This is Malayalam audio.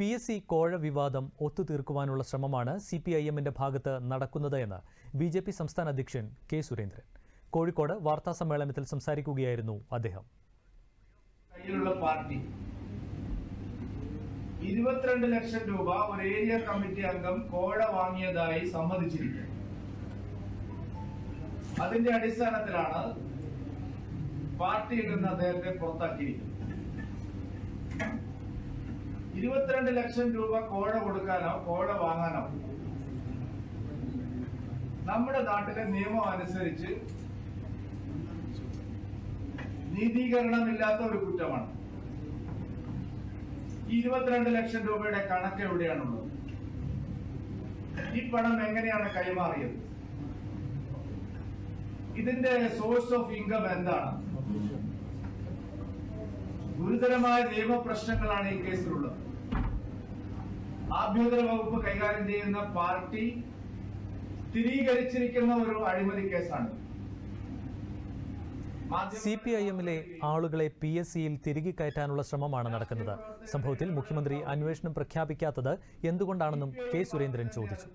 പി എസ് സി കോഴ വിവാദം ഒത്തുതീർക്കുവാനുള്ള ശ്രമമാണ് സി പി ഐ എമ്മിന്റെ ഭാഗത്ത് നടക്കുന്നത് എന്ന് ബി ജെ പി സംസ്ഥാന അധ്യക്ഷൻ കെ സുരേന്ദ്രൻ. കോഴിക്കോട് വാർത്താ സമ്മേളനത്തിൽ സംസാരിക്കുകയായിരുന്നു അദ്ദേഹം. പാർട്ടി. ഇരുപത്തിരണ്ട് ലക്ഷം രൂപ ഒരു ഏരിയ കമ്മിറ്റി അംഗം കോഴ വാങ്ങിയതായി സമ്മതിച്ചിരിക്കുന്നു. അതിന്റെ അടിസ്ഥാനത്തിലാണ് പാർട്ടിയിൽ നിന്ന് അദ്ദേഹത്തെ പുറത്താക്കിയിരിക്കുന്നത്. ഇരുപത്തിരണ്ട് ലക്ഷം രൂപ കോഴ കൊടുക്കാനോ കോഴ വാങ്ങാനോ. നമ്മുടെ നാട്ടിലെ നിയമം അനുസരിച്ച് നീതീകരണമില്ലാത്ത ഒരു കുറ്റമാണ്. ഈ ഇരുപത്തിരണ്ട് ലക്ഷം രൂപയുടെ കണക്ക് എവിടെയാണുള്ളത്? ഈ പണം എങ്ങനെയാണ് കൈമാറിയത്? ഇതിന്റെ സോഴ്സ് ഓഫ് ഇൻകം എന്താണ്? ഗുരുതരമായ നിയമപ്രശ്നങ്ങളാണ് ഈ കേസിലുള്ളത്. ആഭ്യന്തര വകുപ്പ് കൈകാര്യം ചെയ്യുന്ന പാർട്ടി സ്ഥിരീകരിച്ചിരിക്കുന്ന ഒരു അഴിമതി കേസാണ്. സി പി ഐ എമ്മിലെ ആളുകളെ പി എസ് സിയിൽ തിരികെ കയറ്റാനുള്ള ശ്രമമാണ് നടക്കുന്നത്. സംഭവത്തിൽ മുഖ്യമന്ത്രി അന്വേഷണം പ്രഖ്യാപിക്കാത്തത് എന്തുകൊണ്ടാണെന്നും കെ സുരേന്ദ്രൻ ചോദിച്ചു.